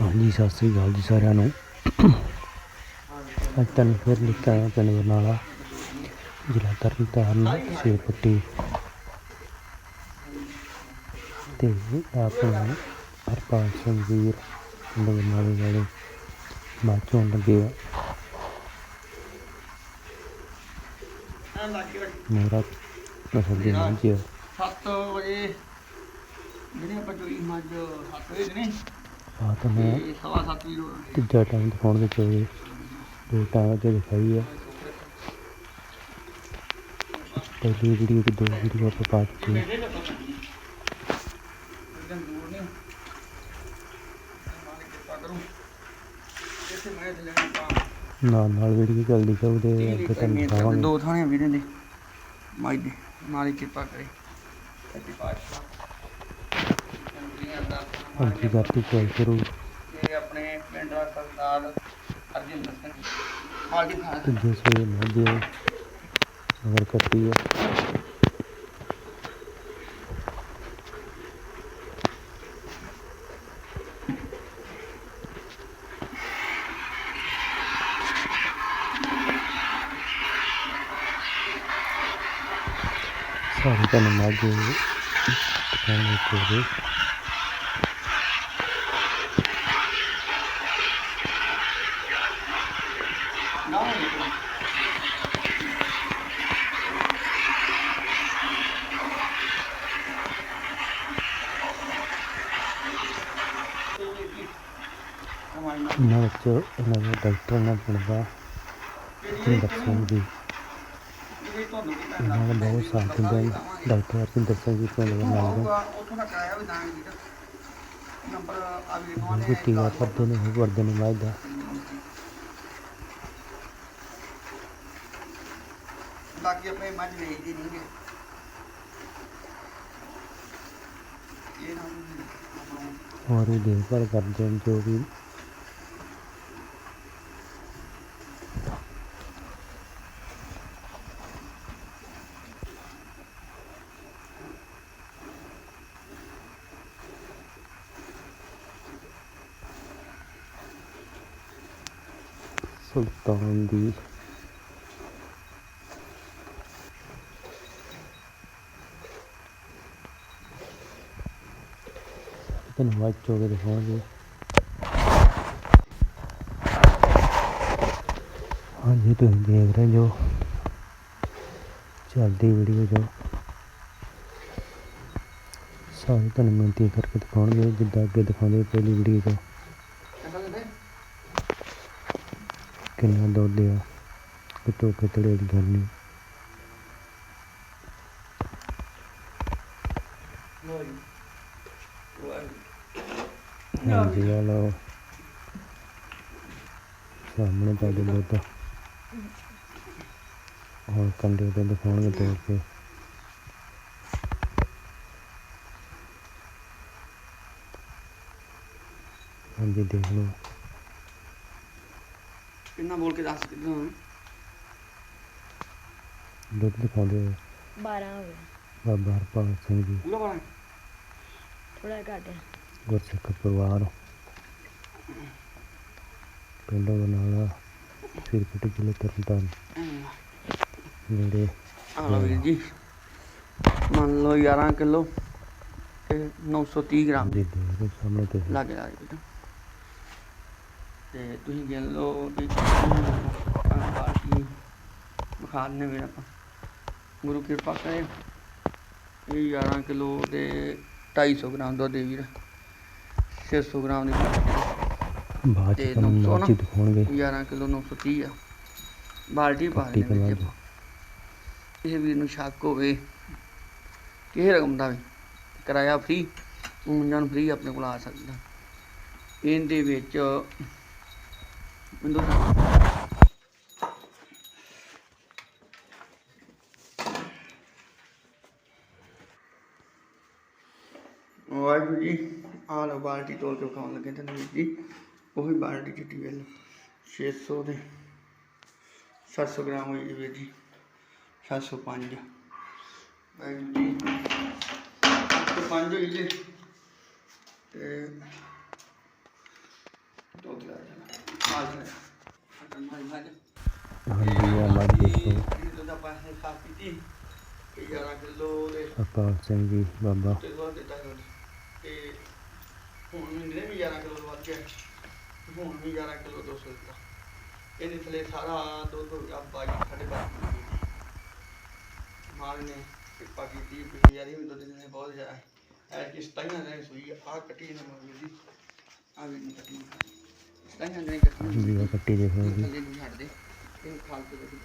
ਹਾਂਜੀ, ਸਤਿ ਸ੍ਰੀ ਅਕਾਲ ਜੀ ਸਾਰਿਆਂ ਨੂੰ। ਅੱਜ ਤੁਹਾਨੂੰ ਫਿਰ ਲੈ ਕੇ ਆਇਆ ਪਿੰਡ ਬਰਨਾਲਾ, ਜ਼ਿਲ੍ਹਾ ਤਰਨਤਾਰਨ ਸੇਪੱਟੀ ਤੇ ਆਪਣਾ ਹਰਪਾਲ ਸਿੰਘ ਵੀਰ ਪਿੰਡ ਬਰਨਾਲੇ ਵਾਲੇ ਬਾਚੋਂ ਲੱਗੇ ਆ। ਮੇਰਾ ਨਸਲ ਦੀ ਮੱਝ ਆ 7 ਵਜੇ, ਜਿਹੜੇ ਆਪਾਂ ਚੋਈ ਮੱਝ 7 ਵਜੇ ਨੇ ਆ ਤਾਂ ਮੈਂ ਤੇ ਸਵਾ ਤੀਜਾ ਟਾਈਮ ਦਿਖਾਉਣ ਦੋ ਟਾਈਮ ਚ ਦਿਖਾਈ ਆ। ਪਹਿਲੀ ਵੀਡੀਓ ਤੇ ਦੋ ਵੀਡੀਓ ਆਪਾਂ ਪਾ ਚੁੱਕੇ ਹਾਂ। ਤੇ ਨਾਲ ਨਾਲ ਵੀਡੀਓ ਚੱਲਦੀ ਜਾਊਦੇ ਅੱਗੇ ਤੁਹਾਨੂੰ ਦਿਖਾਵਾਂਗੇ। ਦੋ ਥਾਣੇ ਵੀਰੇ ਦੇ ਮੱਝ ਦੇ ਮਾਲਕ ਕਿਰਪਾ ਕਰੇ। ਸੱਚੀ ਪਾਤਸ਼ਾਹ ਹਾਂਜੀ ਕਰਤੀ ਚੱਲ ਸ਼ੁਰੂ ਇਹ ਆਪਣੇ ਪਿੰਡ ਦਾ ਸਰਦਾਰ ਅਰਜਿੰਦਰ ਸਿੰਘ ਮਾਲਕ ਖਾਨ ਤੀਜੇ ਸੋਏ ਮਾਝੇ ਮਗਰ ਕੱਟੀ ਆ। ਸਾਰੇ ਤੁਹਾਨੂੰ ਮਾਝੇ ਦਿਖਾਉਣ ਵਿੱਚ ਨਾ ਇਹਨਾਂ ਵਿੱਚ ਇਹਨਾਂ ਦੇ ਡਾਕਟਰ ਨਾਲ ਬਣਦਾ ਹਰਜਿੰਦਰ ਸਿੰਘ ਜੀ ਇਹਨਾਂ ਦਾ ਬਹੁਤ ਸਾਥ ਦਿੰਦੇ ਹਨ ਡਾਕਟਰ ਹਰਜਿੰਦਰ ਸਿੰਘ ਜੀ ਪਿੰਡ ਬਰਨਾਲੇ ਦੇ ਉੱਥੋਂ ਦਾ ਕਿਰਾਇਆ ਵੀ ਦਾਂਗੇ ਜੀ ਨੰਬਰ ਆ ਵੀ ਉਹ ਵੀ ਟੀਕਾ ਕਰਦੇ ਨੇ ਉਹ ਕਰਦੇ ਨੇ ਮੱਝ ਦਾ ਬਾਕੀ ਆਪਣੇ ਮੱਝ ਵੇਚਦੀ ਨਹੀਂ ਗੇ ਇਹ ਨਾ ਆਪਣਾ ਹੋਰ ਵੀ ਦੇਖਭਾਲ ਕਰਦੇ ਹਨ ਜੋ ਵੀ ਸੁਲਤਾਨ ਦੀ ਤੈਨੂੰ ਵਾਚ ਹੋ ਦਿਖਾਵਾਂਗੇ ਹਾਂਜੀ, ਤੁਸੀਂ ਦੇਖ ਰਹੇ ਜੋ ਚੱਲਦੀ ਵੀਡੀਓ ਜੋ। ਸਾਰੇ ਤੁਹਾਨੂੰ ਮਿਹਨਤੀ ਕਰਕੇ ਦਿਖਾਉਣਗੇ ਜਿੱਦਾਂ ਅੱਗੇ ਦਿਖਾਉਂਦੇ ਪਹਿਲੀ ਵੀਡੀਓ ਤੋਂ ਕਿੰਨਾ ਦੁੱਧ ਆ ਕਿਤੋਂ ਕਿਤੜੇ ਦੀ ਗੱਲ ਨਹੀਂ ਲੋ ਜੀ। ਹਾਂਜੀ ਆ ਲਓ। ਸਾਹਮਣੇ ਤੁਹਾਡੇ ਦੁੱਧ ਹੁਣ ਕੰਡੇ ਤੇ ਦਿਖਾਉਣਗੇ ਤੋੜ ਕੇ। ਹਾਂਜੀ ਦੇਖ ਲਓ। ਕਿੰਨਾ ਬੋਲ ਕੇ ਦੱਸ ਕਿੰਨਾ ਦੁੱਧ ਦਿਖਾਉਂਦੇ ਹੋਏ 12 ਹੋ ਗਏ। ਬਾਬਾ ਹਰਪਾਲ ਸਿੰਘ ਜੀ। ਪੂਰਾ ਬਣਾ ਥੋੜਾ ਘੱਟ ਹੈ। ਗੁਰਸਿੱਖ ਪਰਿਵਾਰ। ਪਿੰਡ ਬਨਾਲਾ ਸਿਰਕਟ ਜ਼ਿਲ੍ਹੇ ਤਰਨਤਾਰਨ ਜਿਹੜੇ ਆ ਲਓ ਵੀਰ ਜੀ ਮੰਨ ਲਓ 11 ਕਿਲੋ ਤੇ 930 ਗ੍ਰਾਮ। ਦੇ ਦੇ ਸਾਹਮਣੇ ਤੇ ਲੱਗ ਲੱਗ ਬੇਟਾ। ਤੇ ਤੁਸੀਂ ਗਿਣ ਲਓ ਵੀ ਬਾਕੀ ਬਖਾਰ ਨੇ ਵੀ ਆਪਾਂ। ਗੁਰੂ ਕਿਰਪਾ ਕਰੇ। ਇਹ 11 ਕਿਲੋ ਦੇ 250 ਗ੍ਰਾਮ ਦੁੱਧ ਦੇ ਵੀਰ। 600 ਗ੍ਰਾਮ ਦੀ ਬਾਅਦ ਚ ਤੁਹਾਨੂੰ ਨੌ ਮਾਚੀ ਦਿਖਾਉਣਗੇ। 11 ਕਿਲੋ 930 ਆ। ਬਾਲਟੀ ਪਾ ਲੈਣੇ ਵਿੱਚ। ਇਹ ਵੀਰ ਨੂੰ ਸ਼ੱਕ ਹੋਵੇ ਕਿਸੇ ਰਕਮ ਦਾ ਵੀ। ਕਿਰਾਇਆ ਫ੍ਰੀ ਉਂਜਾਂ ਫ੍ਰੀ ਆਪਣੇ ਕੋਲ ਆ ਸਕਦਾ। ਇਹਦੇ ਵਿੱਚ ਮੈਨੂੰ ਵਾਹਿਗੁਰੂ ਜੀ। ਆਹ ਲਓ ਬਾਲਟੀ ਤੋਲ ਕੇ ਖਾਣ ਲੱਗੇ ਤੇ ਵੀਰ ਜੀ ਉਹੀ ਬਾਲਟੀ ਚਿੱਟੀ ਵੇਲ 600 ਦੇ 700 ਗ੍ਰਾਮ ਹੋਈ ਜੀ ਵੀਰ ਜੀ 705 ਵਾਹਿਗੁਰੂ ਜੀ ਤੇ ਪੰਜ ਹੋਈ ਜੀ ਤੇ ਮਾਲ ਹੈ ਮਾਲ ਮਾਲ ਹਾਂਜੀ ਆ ਮੱਝ ਦੇਖੋ ਇਹ ਤਾਂ ਪਾਸੇ ਹੁਣ ਮਿਲੇ ਵੀ 11 ਕਿਲੋ ਵੱਧ ਗਿਆ ਹੁਣ ਵੀ 11 ਕਿਲੋ 200 ਦਿੱਤਾ। ਇਹਦੇ ਥਲੇ ਸਾਰਾ ਦੁੱਧ ਹੋ ਗਿਆ ਬਾਈ ਸਾਡੇ ਬਾਈ ਮਾਲ ਨੇ ਕਿਰਪਾ ਕੀਤੀ ਯਾਰੀ ਵੀ ਦੁੱਧ ਨੇ ਬਹੁਤ ਜ਼ਿਆਦਾ। ਐ ਕਿ ਸਤਾਈਆਂ ਨੇ ਸੂਈ ਆ ਕੱਟੀ ਨੇ ਮਾਰ ਦੀ। ਆ ਵੀ ਨਹੀਂ ਕੱਟੀ ਸਤਾਈਆਂ ਨੇ ਕੱਟੀ ਉਹ ਕੱਟੀ ਦੇ। ਇਹ ਖਾਲ ਤੇ ਦੇਖੀ